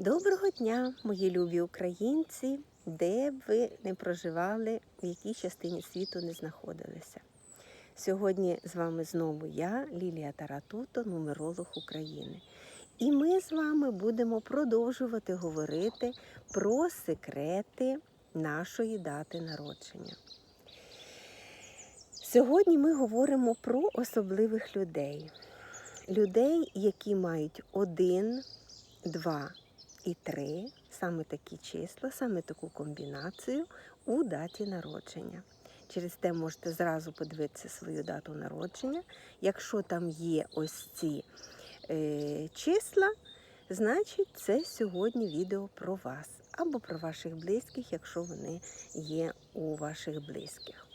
Доброго дня, мої любі українці, де б ви не проживали, в якій частині світу не знаходилися. Сьогодні з вами знову я, Лілія Таратуто, нумеролог України. І ми з вами будемо продовжувати говорити про секрети нашої дати народження. Сьогодні ми говоримо про особливих людей. Людей, які мають один, два і три, саме такі числа, саме таку комбінацію у даті народження. Через те можете зразу подивитися свою дату народження. Якщо там є ось ці е, числа, значить це сьогодні відео про вас або про ваших близьких, якщо вони є у ваших близьких.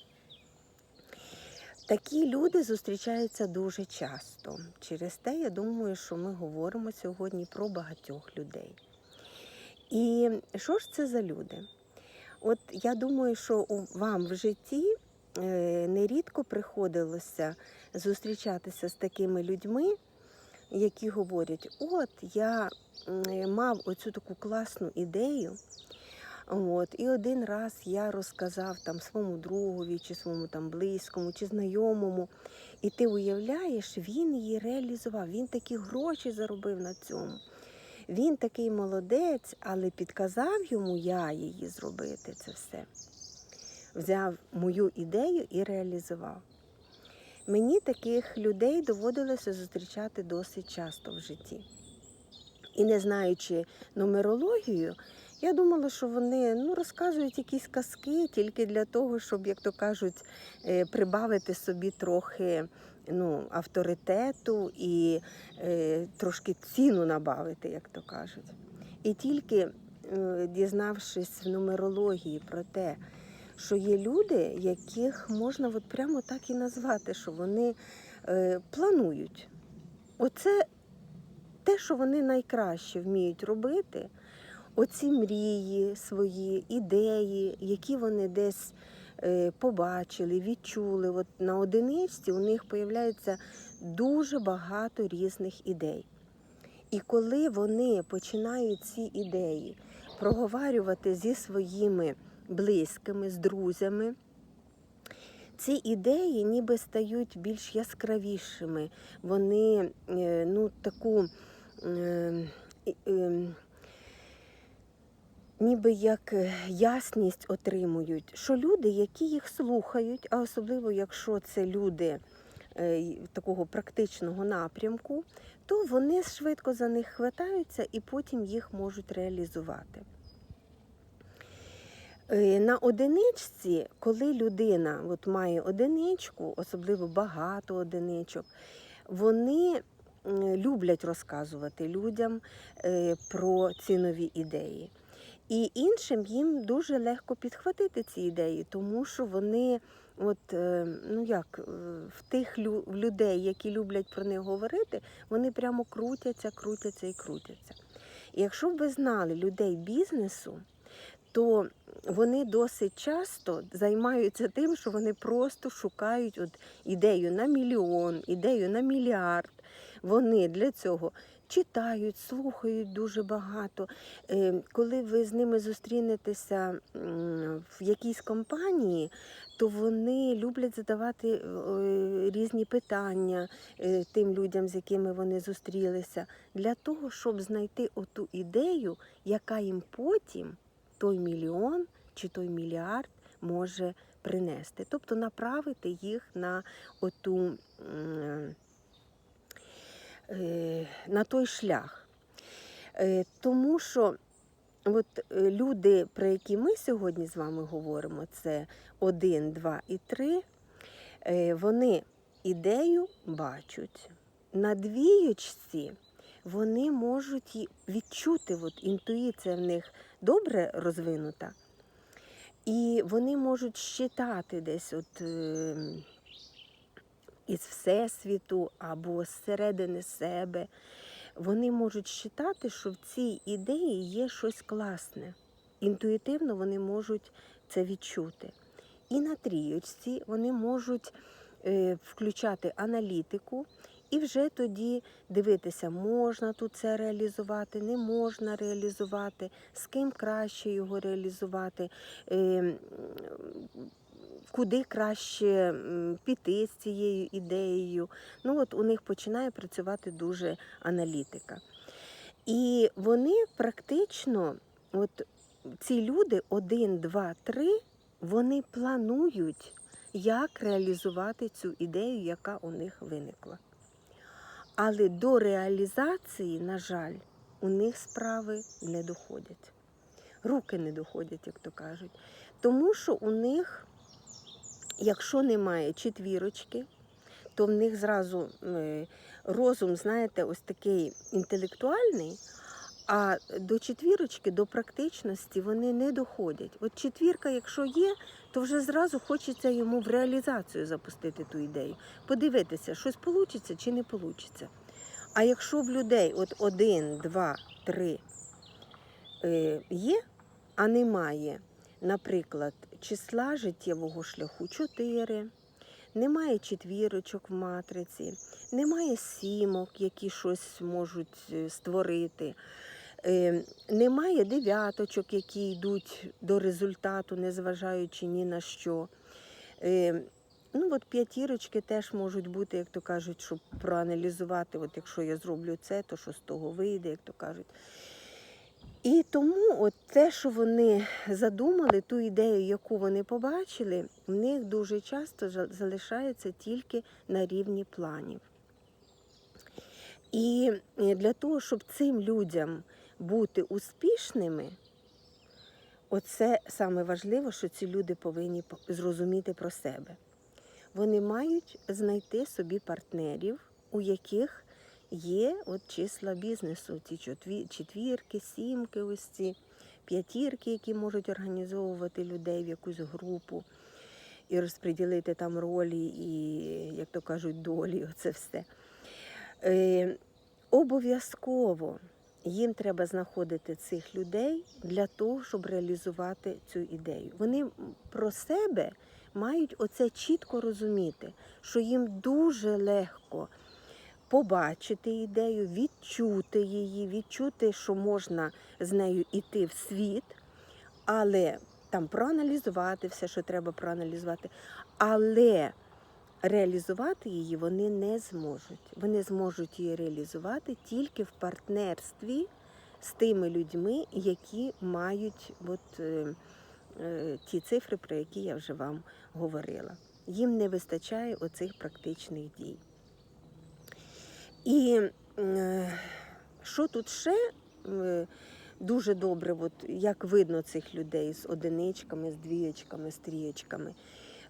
Такі люди зустрічаються дуже часто. Через те, я думаю, що ми говоримо сьогодні про багатьох людей. І що ж це за люди? От я думаю, що вам в житті е, нерідко приходилося зустрічатися з такими людьми, які говорять: от я мав оцю таку класну ідею. От, і один раз я розказав там своєму другові, чи своєму там близькому, чи знайомому. І ти уявляєш, він її реалізував, він такі гроші заробив на цьому. Він такий молодець, але підказав йому я її зробити це все. Взяв мою ідею і реалізував. Мені таких людей доводилося зустрічати досить часто в житті. І не знаючи нумерологію, я думала, що вони ну, розказують якісь казки тільки для того, щоб, як то кажуть, е, прибавити собі трохи ну, авторитету і е, трошки ціну набавити, як то кажуть. І тільки е, дізнавшись в нумерології про те, що є люди, яких можна от прямо так і назвати, що вони е, планують. Оце те, що вони найкраще вміють робити, оці мрії свої, ідеї, які вони десь побачили, відчули. От на одиничці у них появляється дуже багато різних ідей. І коли вони починають ці ідеї проговорювати зі своїми близькими, з друзями, ці ідеї ніби стають більш яскравішими. Вони е, ну, таку е, е, ніби як е, ясність отримують, що люди, які їх слухають, а особливо якщо це люди е, такого практичного напрямку, то вони швидко за них хватаються і потім їх можуть реалізувати. Е, На одиничці, коли людина от має одиничку, особливо багато одиничок, вони люблять розказувати людям про ці нові ідеї. І іншим їм дуже легко підхватити ці ідеї, тому що вони, от, е, ну як, е, в тих людей, які люблять про них говорити, вони прямо крутяться, крутяться і крутяться. І якщо б ви знали людей бізнесу, то вони досить часто займаються тим, що вони просто шукають от ідею на мільйон, ідею на мільярд. Вони для цього читають, слухають дуже багато. Е, Коли ви з ними зустрінетеся в якійсь компанії, то вони люблять задавати е, різні питання е, тим людям, з якими вони зустрілися, для того, щоб знайти оту ідею, яка їм потім той мільйон чи той мільярд може принести. Тобто направити їх на оту. Е, на той шлях. Е, Тому що от е, люди, про які ми сьогодні з вами говоримо, це 1, 2 і 3, е, вони ідею бачать. На двіючці вони можуть відчути, от інтуїція в них добре розвинута, і вони можуть щитати десь от. Із Всесвіту або зсередини себе, вони можуть вважати, що в цій ідеї є щось класне. Інтуїтивно вони можуть це відчути. І на трійочці вони можуть е, включати аналітику І вже тоді дивитися, можна тут це реалізувати, не можна реалізувати, з ким краще його реалізувати, е, куди краще піти з цією ідеєю. Ну от у них починає працювати дуже аналітика. І вони практично, от ці люди, один, два, три, вони планують, як реалізувати цю ідею, яка у них виникла. Але до реалізації, на жаль, у них справи не доходять. Руки не доходять, як то кажуть. Тому що у них, якщо немає четвірочки, то в них зразу е, розум, знаєте, ось такий інтелектуальний, а до четвірочки, до практичності вони не доходять. От четвірка, якщо є, то вже зразу хочеться йому в реалізацію запустити ту ідею, подивитися, щось вийде чи не вийде. А якщо в людей от один, два, три е, є, а немає, наприклад, числа життєвого шляху 4, немає четвірочок в матриці, немає сімок, які щось можуть е, створити. Е, Немає дев'яточок, які йдуть до результату, незважаючи ні на що. Е, Ну, от п'ятірочки теж можуть бути, як то кажуть, щоб проаналізувати, от якщо я зроблю це, то що з того вийде, як то кажуть. І тому от те, що вони задумали, ту ідею, яку вони побачили, в них дуже часто залишається тільки на рівні планів. І е, для того, щоб цим людям бути успішними, оце саме важливо, що ці люди повинні зрозуміти про себе. Вони мають знайти собі партнерів, у яких є от числа бізнесу, ці четвірки, сімки, ось ці п'ятірки, які можуть організовувати людей в якусь групу і розподілити там ролі і, як то кажуть, долі, оце все. Е, обов'язково їм треба знаходити цих людей для того, щоб реалізувати цю ідею. Вони про себе мають оце чітко розуміти, що їм дуже легко побачити ідею, відчути її, відчути, що можна з нею йти в світ, але там проаналізувати все, що треба проаналізувати. Але реалізувати її вони не зможуть. Вони зможуть її реалізувати тільки в партнерстві з тими людьми, які мають от, е, е, ті цифри, про які я вже вам говорила. Їм не вистачає оцих практичних дій. І е, що тут ще е, дуже добре, от, як видно цих людей з одиничками, з двієчками, з трієчками,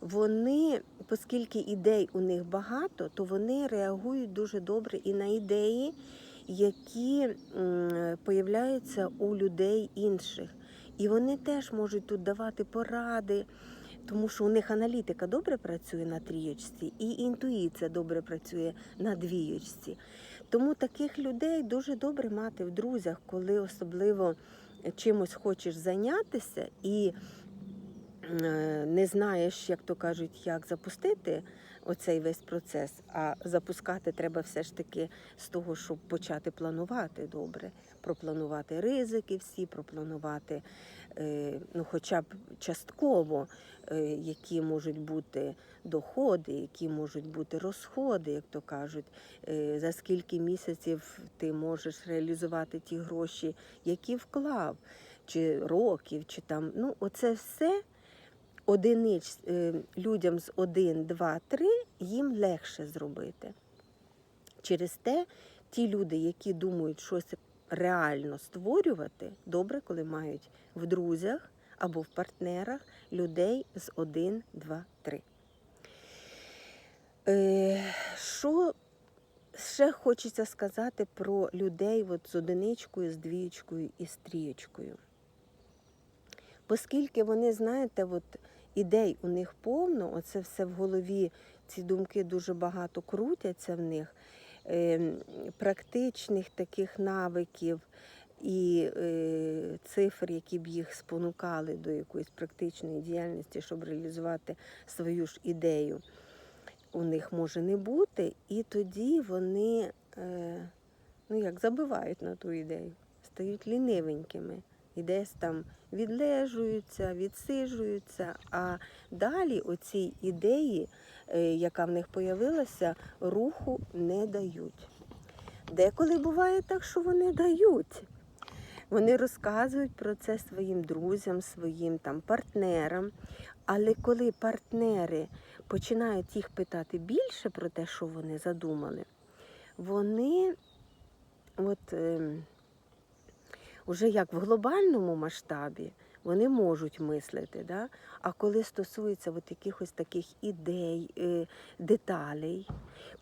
вони, оскільки ідей у них багато, то вони реагують дуже добре і на ідеї, які появляються у людей інших. І вони теж можуть тут давати поради, тому що у них аналітика добре працює на трієчці, і інтуїція добре працює на двієчці. Тому таких людей дуже добре мати в друзях, коли особливо чимось хочеш зайнятися і е, не знаєш, як то кажуть, як запустити оцей весь процес. А запускати треба все ж таки з того, щоб почати планувати добре, пропланувати ризики всі, пропланувати ну, хоча б частково, е, які можуть бути доходи, які можуть бути розходи, як то кажуть, е, за скільки місяців ти можеш реалізувати ті гроші, які вклав, чи років, чи там. Ну, оце все одинич, е, людям з 1, 2, 3 їм легше зробити. Через те ті люди, які думають щось реально створювати, добре, коли мають в друзях або в партнерах людей з 1, 2, 3. Е, Що ще хочеться сказати про людей от з одиничкою, з двічкою і з трієчкою? Оскільки вони, знаєте, от ідей у них повно, оце все в голові, ці думки дуже багато крутяться в них, практичних таких навиків і е, цифр, які б їх спонукали до якоїсь практичної діяльності, щоб реалізувати свою ж ідею. у них може не бути, і тоді вони е, ну як забивають на ту ідею, стають лінивенькими і десь там відлежуються, відсижуються. А далі оцій ідеї, е, яка в них появилася, руху не дають. Деколи буває так, що вони дають. Вони розказують про це своїм друзям, своїм там партнерам. Але коли партнери починають їх питати більше про те, що вони задумали, вони от, е, уже як в глобальному масштабі вони можуть мислити. Да? А коли стосується от якихось таких ідей, е, деталей,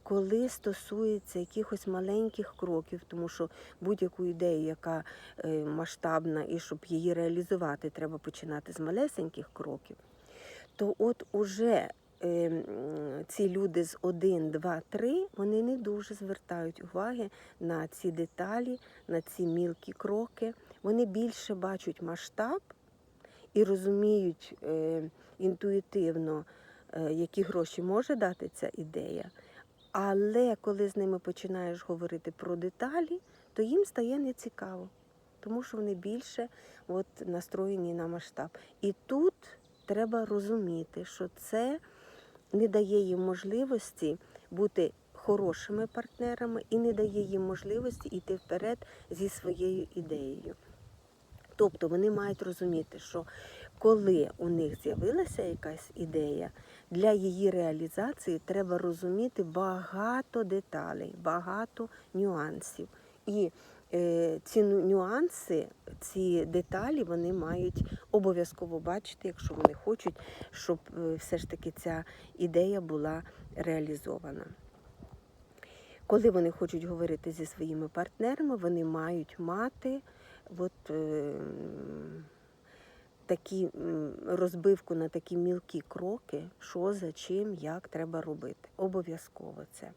коли стосується якихось маленьких кроків, тому що будь-яку ідею, яка е, масштабна, і щоб її реалізувати, треба починати з малесеньких кроків, то от уже ці люди з 1, 2, 3, вони не дуже звертають уваги на ці деталі, на ці мілкі кроки. Вони більше бачать масштаб і розуміють е, інтуїтивно, е, які гроші може дати ця ідея. Але коли з ними починаєш говорити про деталі, то їм стає нецікаво, тому що вони більше от, настроєні на масштаб. І тут треба розуміти, що це не дає їм можливості бути хорошими партнерами і не дає їм можливості йти вперед зі своєю ідеєю. Тобто вони мають розуміти, що коли у них з'явилася якась ідея, для її реалізації треба розуміти багато деталей, багато нюансів. І ці ну- нюанси, ці деталі вони мають обов'язково бачити, якщо вони хочуть, щоб е, все ж таки ця ідея була реалізована. Коли вони хочуть говорити зі своїми партнерами, вони мають мати от, е, такі розбивку на такі мілкі кроки, що за чим, як треба робити. Обов'язково це.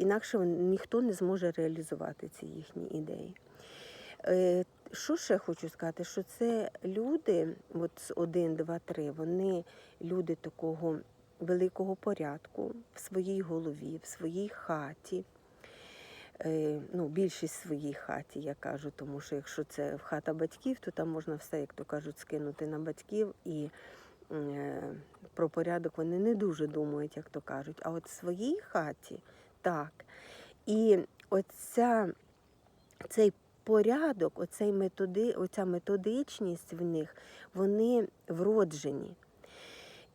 Інакше ніхто не зможе реалізувати ці їхні ідеї. Е, Що ще хочу сказати, що це люди, от з 1, 2, 3, вони люди такого великого порядку в своїй голові, в своїй хаті. Е, ну, більшість в своїй хаті, я кажу, тому що якщо це хата батьків, то там можна все, як то кажуть, скинути на батьків і е, про порядок вони не дуже думають, як то кажуть. А от в своїй хаті так. І оця, цей порядок, оцей методи, оця методичність в них, вони вроджені.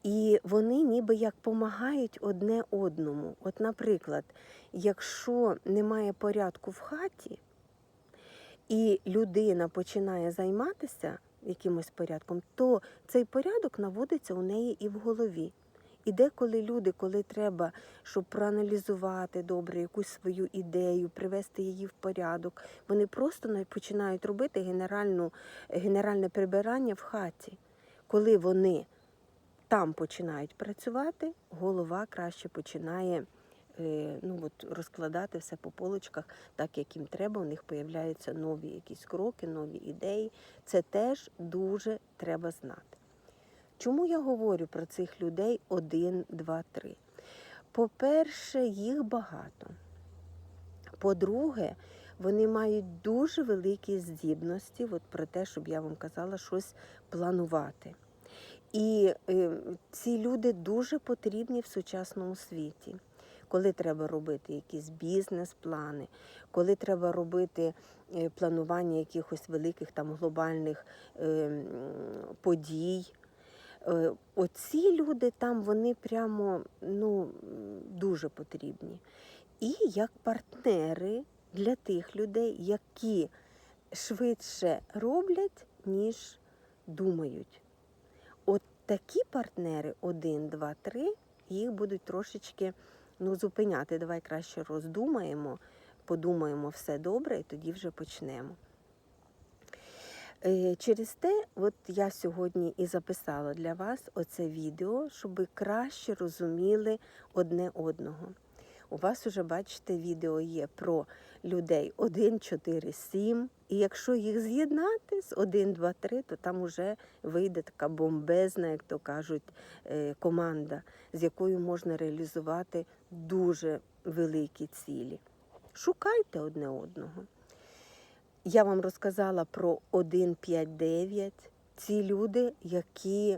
І вони ніби як допомагають одне одному. От, наприклад, якщо немає порядку в хаті, і людина починає займатися якимось порядком, то цей порядок наводиться у неї і в голові. І деколи люди, коли треба, щоб проаналізувати добре якусь свою ідею, привести її в порядок, вони просто на- починають робити генеральну, генеральне прибирання в хаті. Коли вони там починають працювати, голова краще починає е, ну, от, розкладати все по полочках, так як їм треба. У них появляються нові якісь кроки, нові ідеї. Це теж дуже треба знати. Чому я говорю про цих людей один, два, три? По-перше, їх багато. По-друге, вони мають дуже великі здібності, от про те, щоб я вам казала, щось планувати. І е, ці люди дуже потрібні в сучасному світі. Коли треба робити якісь бізнес-плани, коли треба робити е, планування якихось великих там глобальних е, подій. Е, Оці люди там вони прямо ну, дуже потрібні. І як партнери для тих людей, які швидше роблять, ніж думають. От такі партнери, один, два, три, їх будуть трошечки ну, зупиняти. Давай краще роздумаємо, подумаємо все добре, і тоді вже почнемо. Е, Через те, от я сьогодні і записала для вас оце відео, щоб ви краще розуміли одне одного. У вас уже, бачите, відео є про людей 1, 4, 7. І якщо їх з'єднати з 1, 2, 3, то там уже вийде така бомбезна, як то кажуть, е, команда, з якою можна реалізувати дуже великі цілі. Шукайте одне одного. Я вам розказала про 159. Ці люди, які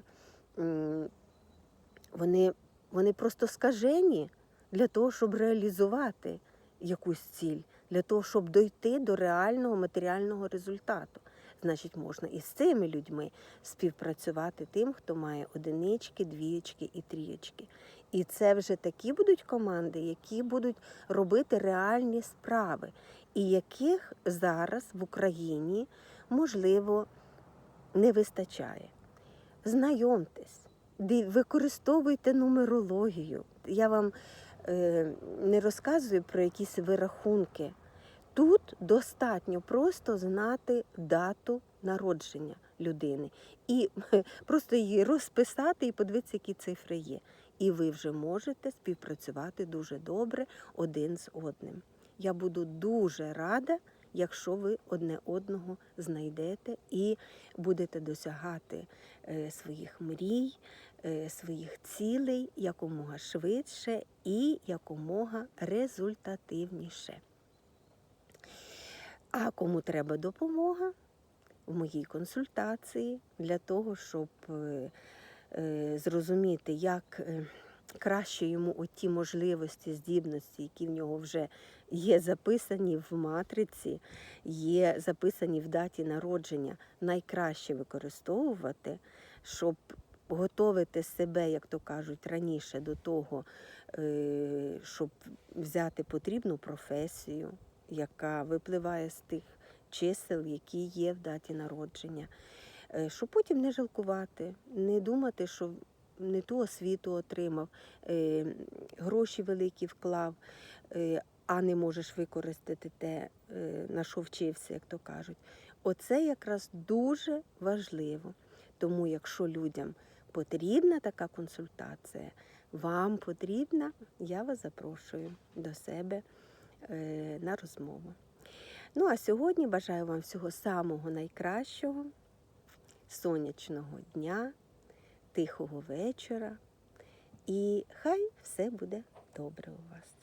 вони, вони просто скажені для того, щоб реалізувати якусь ціль, для того, щоб дойти до реального матеріального результату. Значить, можна і з цими людьми співпрацювати тим, хто має одинички, двієчки і трієчки. І це вже такі будуть команди, які будуть робити реальні справи, і яких зараз в Україні можливо не вистачає. Знайомтесь, використовуйте нумерологію. Я вам е, не розказую про якісь вирахунки. Тут достатньо просто знати дату народження людини і просто її розписати і подивитися, які цифри є. І ви вже можете співпрацювати дуже добре один з одним. Я буду дуже рада, якщо ви одне одного знайдете і будете досягати е, своїх мрій, е, своїх цілей якомога швидше і якомога результативніше. А кому треба допомога в моїй консультації для того, щоб е, зрозуміти, як е, краще йому оті можливості, здібності, які в нього вже є записані в матриці, є записані в даті народження, найкраще використовувати, щоб готовити себе, як то кажуть, раніше до того, е, щоб взяти потрібну професію, яка випливає з тих чисел, які є в даті народження, Е, щоб потім не жалкувати, не думати, що не ту освіту отримав, е, гроші великі вклав, е, а не можеш використати те, е, на що вчився, як то кажуть. Оце якраз дуже важливо. Тому, якщо людям потрібна така консультація, вам потрібна, я вас запрошую до себе е, на розмову. Ну а сьогодні бажаю вам всього самого найкращого, сонячного дня, тихого вечора. І хай все буде добре у вас.